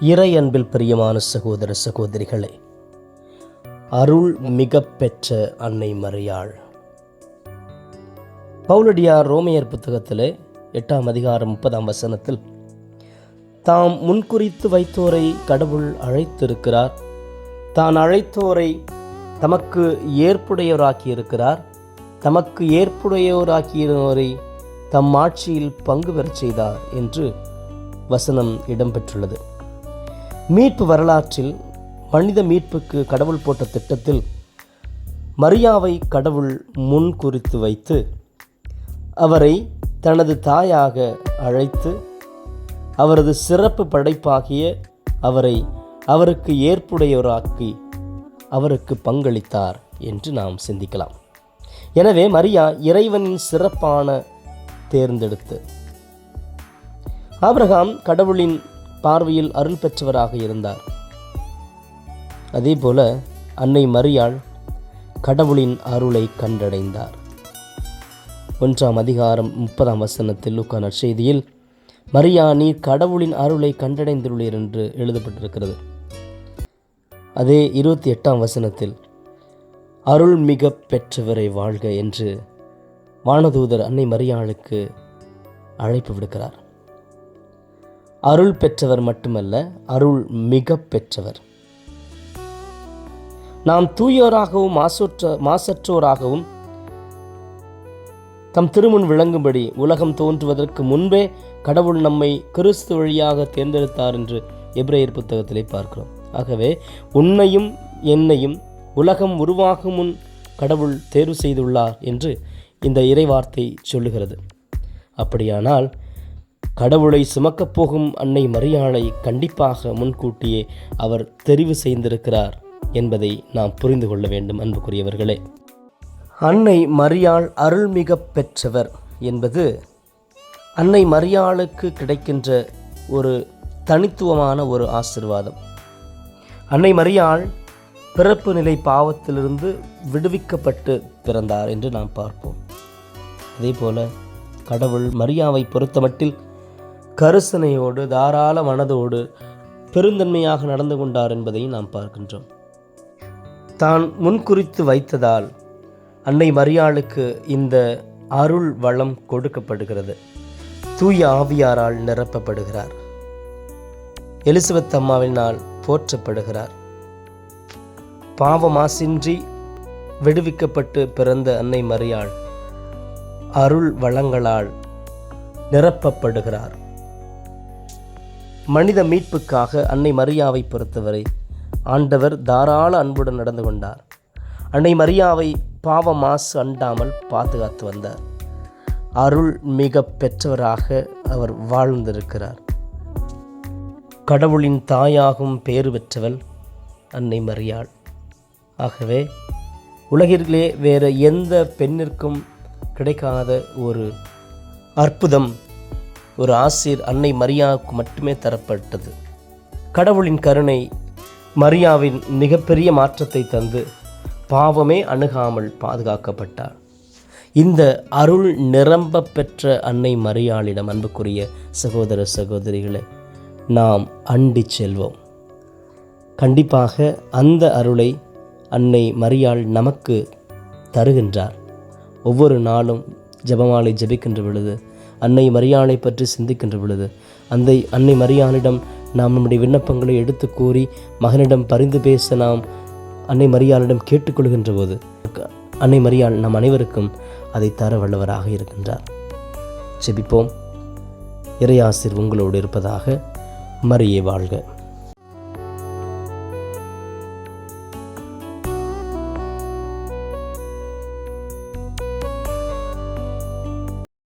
இறை அன்பில் பிரியமான சகோதர சகோதரிகளே அருள் மிக பெற்ற அன்னை மரியாள். பவுலடியார் ரோமையர் புத்தகத்திலே எட்டாம் அதிகாரம் முப்பதாம் வசனத்தில் தாம் முன்குறித்து வைத்தோரை கடவுள் அழைத்திருக்கிறார். தான் அழைத்தோரை தமக்கு ஏற்புடையவராக்கி இருக்கிறார் தமக்கு ஏற்புடையோராக்கியோரை தம் ஆட்சியில் பங்கு பெறச் செய்தார் என்று வசனம் இடம்பெற்றுள்ளது. மீட்பு வரலாற்றில் மனித மீட்புக்கு கடவுள் போட்ட திட்டத்தில் மரியாவை கடவுள் முன் குறித்து வைத்து அவரை தனது தாயாக அழைத்து அவரது சிறப்பு படைப்பாகிய அவரை அவருக்கு ஏற்புடையவராக்கி அவருக்கு பங்களித்தார் என்று நாம் சிந்திக்கலாம். எனவே மரியா இறைவனின் சிறப்பான தேர்ந்தெடுத்து ஆபிரகாம் கடவுளின் பார்வையில் அருள் பெற்றவராக இருந்தார். அதேபோல அன்னை மரியாள் கடவுளின் அருளை கண்டடைந்தார். ஒன்றாம் அதிகாரம் முப்பதாம் வசனத்தில் லூக்கா நற்செய்தியில் மரியா நீர் கடவுளின் அருளை கண்டடைந்துள்ளீர் என்று எழுதப்பட்டிருக்கிறது. அதே இருபத்தி எட்டாம் வசனத்தில் அருள் மிக பெற்றவரை வாழ்க என்று வானதூதர் அன்னை மரியாளுக்கு அழைப்பு விடுக்கிறார். அருள் பெற்றவர் மட்டுமல்ல அருள் மிக பெற்றவர். நாம் தூயோராகவும் மாசுற்ற மாசற்றோராகவும் தம் திருமுன் விளங்கும்படி உலகம் தோன்றுவதற்கு முன்பே கடவுள் நம்மை கிறிஸ்து வழியாக தேர்ந்தெடுத்தார் என்று எப்ரேயர் புத்தகத்திலே பார்க்கிறோம். ஆகவே உன்னையும் என்னையும் உலகம் உருவாகும் முன் கடவுள் தேர்வு செய்துள்ளார் என்று இந்த இறைவார்த்தை சொல்லுகிறது. அப்படியானால் கடவுளை சுமக்கப் போகும் அன்னை மரியாளை கண்டிப்பாக முன்கூட்டியே அவர் தெரிவு செய்திருக்கிறார் என்பதை நாம் புரிந்து கொள்ள வேண்டும் அன்புக்குரியவர்களே. அன்னை மரியாள் அருள்மிக பெற்றவர் என்பது அன்னை மரியாளுக்கு கிடைக்கின்ற ஒரு தனித்துவமான ஒரு ஆசிர்வாதம். அன்னை மரியாள் பிறப்பு நிலை பாவத்திலிருந்து விடுவிக்கப்பட்டு பிறந்தார் என்று நாம் பார்ப்போம். அதே போல கடவுள் மரியாவை பொறுத்தமட்டில் கருசனையோடு தாராள மனதோடு பெருந்தன்மையாக நடந்து கொண்டார் என்பதை நாம் பார்க்கின்றோம். தான் முன்குறித்து வைத்ததால் அன்னை மரியாளுக்கு இந்த அருள் வளம் கொடுக்கப்படுகிறது. தூய ஆவியாரால் நிரப்பப்படுகிறார். எலிசபெத் அம்மாவினால் போற்றப்படுகிறார். பாவமாசின்றி விடுவிக்கப்பட்டு பிறந்த அன்னை மரியாள் அருள் வளங்களால் நிரப்பப்படுகிறார். மனித மீட்புக்காக அன்னை மரியாவை பொறுத்தவரை ஆண்டவர் தாராள அன்புடன் நடந்து கொண்டார். அன்னை மரியாவை பாவ மாசு அண்டாமல் பாதுகாத்து வந்தார். அருள் மிக பெற்றவராக அவர் வாழ்ந்திருக்கிறார். கடவுளின் தாயாகும் பேறு பெற்றவள் அன்னை மரியாள். ஆகவே உலகிலே வேறு எந்த பெண்ணிற்கும் கிடைக்காத ஒரு அற்புதம் ஒரு ஆசிர் அன்னை மரியாவுக்கு மட்டுமே தரப்பட்டது. கடவுளின் கருணை மரியாவின் மிகப்பெரிய மாற்றத்தை தந்து பாவமே அணுகாமல் பாதுகாக்கப்பட்டார். இந்த அருள் நிரம்ப பெற்ற அன்னை மரியாளிடம் அன்புக்குரிய சகோதர சகோதரிகளை நாம் அண்டி செல்வோம். கண்டிப்பாக அந்த அருளை அன்னை மரியாள் நமக்கு தருகின்றார். ஒவ்வொரு நாளும் ஜெபமாலை ஜெபிக்கின்ற பொழுது அன்னை மரியாளை பற்றி சிந்திக்கின்ற பொழுது அந்த அன்னை மரியாளிடம் நாம் நம்முடைய விண்ணப்பங்களை எடுத்து கூறி மகனிடம் பரிந்து பேச நாம் அன்னை மரியாளிடம் கேட்டுக்கொள்கின்ற போது அன்னை மரியாள் நம் அனைவருக்கும் அதை தர வல்லவராக இருக்கின்றார். ஜெபிப்போம். இறையாசிர் உங்களோடு இருப்பதாக மரியே வாழ்க.